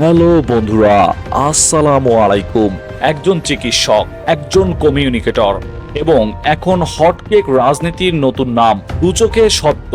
Hello বন্ধুরা, আসসালামু আলাইকুম। একজন চিকিৎসক, একজন কমিউনিকেটর এবং এখন হটকেক রাজনীতির নতুন নাম দুচোখে সত্য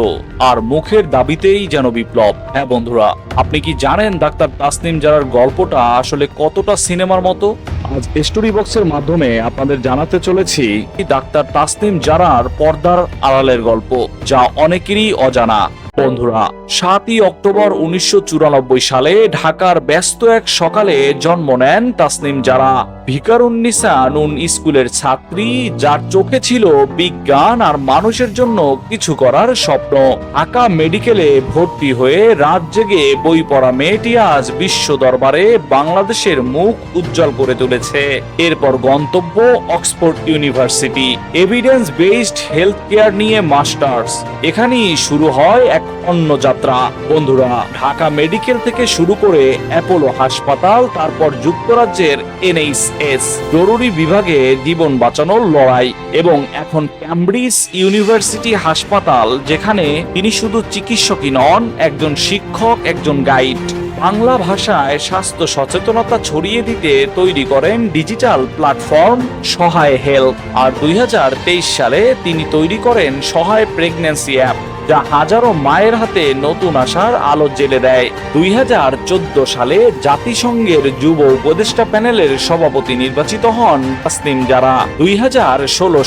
আর মুখের দাবিতেই যেন বিপ্লব। হ্যাঁ বন্ধুরা, আপনি কি জানেন ডাক্তার তাসনিম জারার গল্পটা আসলে কতটা সিনেমার মতো? আজ স্টোরি বক্সের মাধ্যমে আপনাদের জানাতে চলেছি ডাক্তার তাসনিম জারার পর্দার আড়ালের গল্প, যা অনেকেরই অজানা। বন্ধুরা, সাতই অক্টোবর উনিশশো চুরানব্বই সালে ঢাকার ব্যস্ত এক সকালে জন্ম নেন তাসনিম যারা ভিকারুন্নিসা নুন স্কুলের ছাত্রী, যার চোখে ছিল বিজ্ঞান আর মানুষের জন্য কিছু করার স্বপ্ন। ঢাকা মেডিকেলে ভর্তি হয়ে রাত জেগে বই পড়া মেয়েটি আজ বিশ্ব দরবারে বাংলাদেশের মুখ উজ্জ্বল করে তুলেছে। এরপর গন্তব্য Oxford university. Evidence based health care নিয়ে মাস্টার্স। এখানেই শুরু হয় এক অন্য যাত্রা। বন্ধুরা, ঢাকা মেডিকেল থেকে শুরু করে অ্যাপোলো হাসপাতাল, তারপর যুক্তরাজ্যের এনএইচএস জরুরি বিভাগে জীবন বাঁচানোর লড়াই এবং এখন ক্যামব্রিজ ইউনিভার্সিটি হাসপাতাল, যেখানে তিনি শুধু চিকিৎসকই নন, একজন শিক্ষক, একজন গাইড। বাংলা ভাষায় স্বাস্থ্য সচেতনতা ছড়িয়ে দিতে তৈরি করেন ডিজিটাল প্ল্যাটফর্ম সহায় হেলথ আর দুই হাজার তেইশ সালে তিনি তৈরি করেন সহায় প্রেগন্যান্সি অ্যাপ। যা হাজারো মায়ের হাতে নতুন আশার আলো জেলে দেয়। দুই সালে জাতিসংঘের যুব উপদেষ্টা প্যানেলের সভাপতি নির্বাচিত হন তাসনিম যারা দুই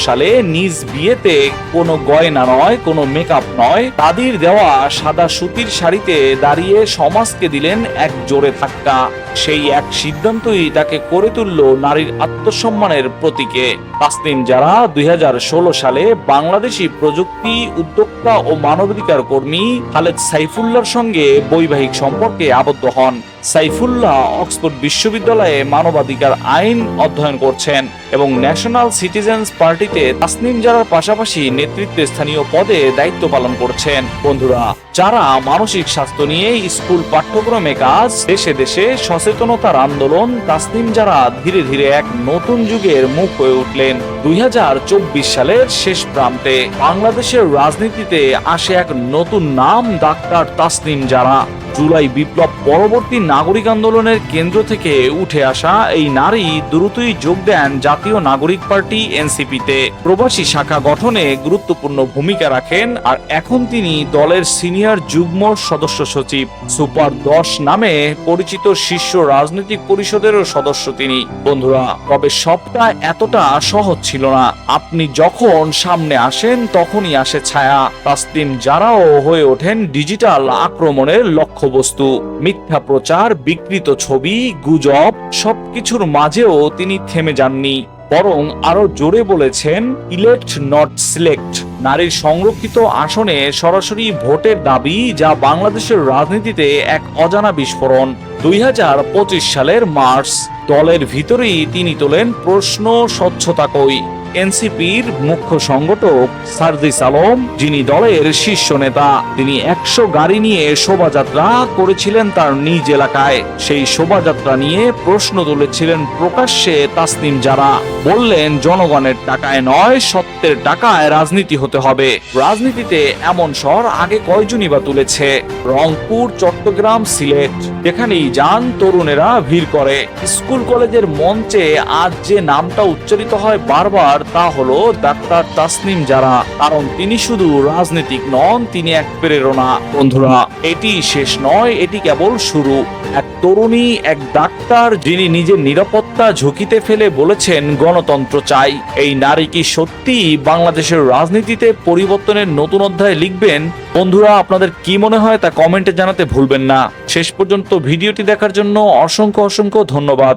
সালে নিজ বিয়েতে কোনো গয়না নয়, কোনো মেকআপ নয়, তাদের দেওয়া সাদা সুতির শাড়িতে দাঁড়িয়ে সমাজকে দিলেন এক জোরে ধাক্কা। সেই এক সিদ্ধান্তই তাকে করে তুলল নারীর আত্মসম্মানের প্রতীকে। তাসনিম যারা দুই হাজার ষোলো সালে বাংলাদেশি প্রযুক্তি উদ্যোক্তা ও মানবাধিকার কর্মী খালেদ সাইফুল্লাহর সঙ্গে বৈবাহিক সম্পর্কে আবদ্ধ হন। সাইফুল্লাহ অক্সফোর্ড বিশ্ববিদ্যালয়ে মানবাধিকার আইন অধ্যয়ন করছেন এবং ন্যাশনাল সিটিজেন্স পার্টিতে তাসনিম জারার পাশাপাশি নেতৃত্বে স্থানীয় পদে দায়িত্ব পালন করছেন। বন্ধুরা যারা মানসিক স্বাস্থ্য নিয়ে স্কুল পাঠ্যক্রমে কাজ, দেশে দেশে সচেতনতার আন্দোলন, তাসনিম যারা ধীরে ধীরে এক নতুন যুগের মুখ হয়ে উঠলেন। দুই হাজার চব্বিশ সালের শেষ প্রান্তে বাংলাদেশের রাজনীতিতে আসে এক নতুন নাম, ডাক্তার তাসনিম যারা। জুলাই বিপ্লব পরবর্তী নাগরিক আন্দোলনের কেন্দ্র থেকে উঠে আসা এই নারী দ্রুতই যোগ দেন জাতীয় নাগরিক পার্টি এনসিপিতে। প্রবাসী শাখা গঠনে গুরুত্বপূর্ণ ভূমিকা রাখেন আর এখন তিনি দলের সিনিয়র যুগ্ম সদস্য সচিব। সুপার দশ নামে পরিচিত শীর্ষ রাজনৈতিক পরিষদেরও সদস্য তিনি। বন্ধুরা, তবে সবটা এতটা সহজ ছিল না। আপনি যখন সামনে আসেন, তখনই আসে ছায়া। তাসলিম যারাও হয়ে ওঠেন ডিজিটাল আক্রমণের লক্ষ্যবস্তু, মিথ্যা প্রচার, বিকৃত ছবি, গুজব, সবকিছুর মাঝেও তিনি থেমে যাননি। বরং আরও জোরে বলেছেন ইলেক্ট নট সিলেক্ট নারীর সংরক্ষিত আসনে সরাসরি ভোটের দাবি, যা বাংলাদেশের রাজনীতিতে এক অজানা বিস্ফোরণ। দুই হাজার পঁচিশ সালের মার্চ, দলের ভিতরেই তিনি তোলেন প্রশ্ন স্বচ্ছতা কই। এনসিপির মুখ্য সংগঠক সারদিস আলম, যিনি দলের শীর্ষ নেতা, তিনি একশো গাড়ি নিয়ে শোভাযাত্রা করেছিলেন তার নিজ এলাকায়। সেই শোভাযাত্রা নিয়ে প্রশ্ন তুলেছিলেন প্রকাশ্যে তাসনিম যারা বললেন, জনগণের টাকায় নয়, সত্যের টাকায় রাজনীতি হতে হবে। রাজনীতিতে এমন স্বর আগে কয়জনই বা তুলেছে? রংপুর, চট্টগ্রাম, সিলেট। যেখানেই যান, তরুণেরা ভিড় করে। স্কুল কলেজের মঞ্চে আজ যে নামটা উচ্চারিত হয় বারবার তা হলো ডাক্তার তাসনিম যারা, কারণ তিনি শুধু রাজনীতিক নন, তিনি এক প্রেরণা। বন্ধুরা, এটি শেষ নয়, এটি কেবল শুরু। এক তরুণী, এক ডাক্তার, যিনি নিজের নিরাপত্তা ঝুঁকিতে ফেলে বলেছেন, গণতন্ত্র চাই। এই নারী কি সত্যি বাংলাদেশের রাজনীতিতে পরিবর্তনের নতুন অধ্যায় লিখবেন? বন্ধুরা, আপনাদের কি মনে হয় তা কমেন্টে জানাতে ভুলবেন না। শেষ পর্যন্ত ভিডিওটি দেখার জন্য অসংখ্য অসংখ্য ধন্যবাদ।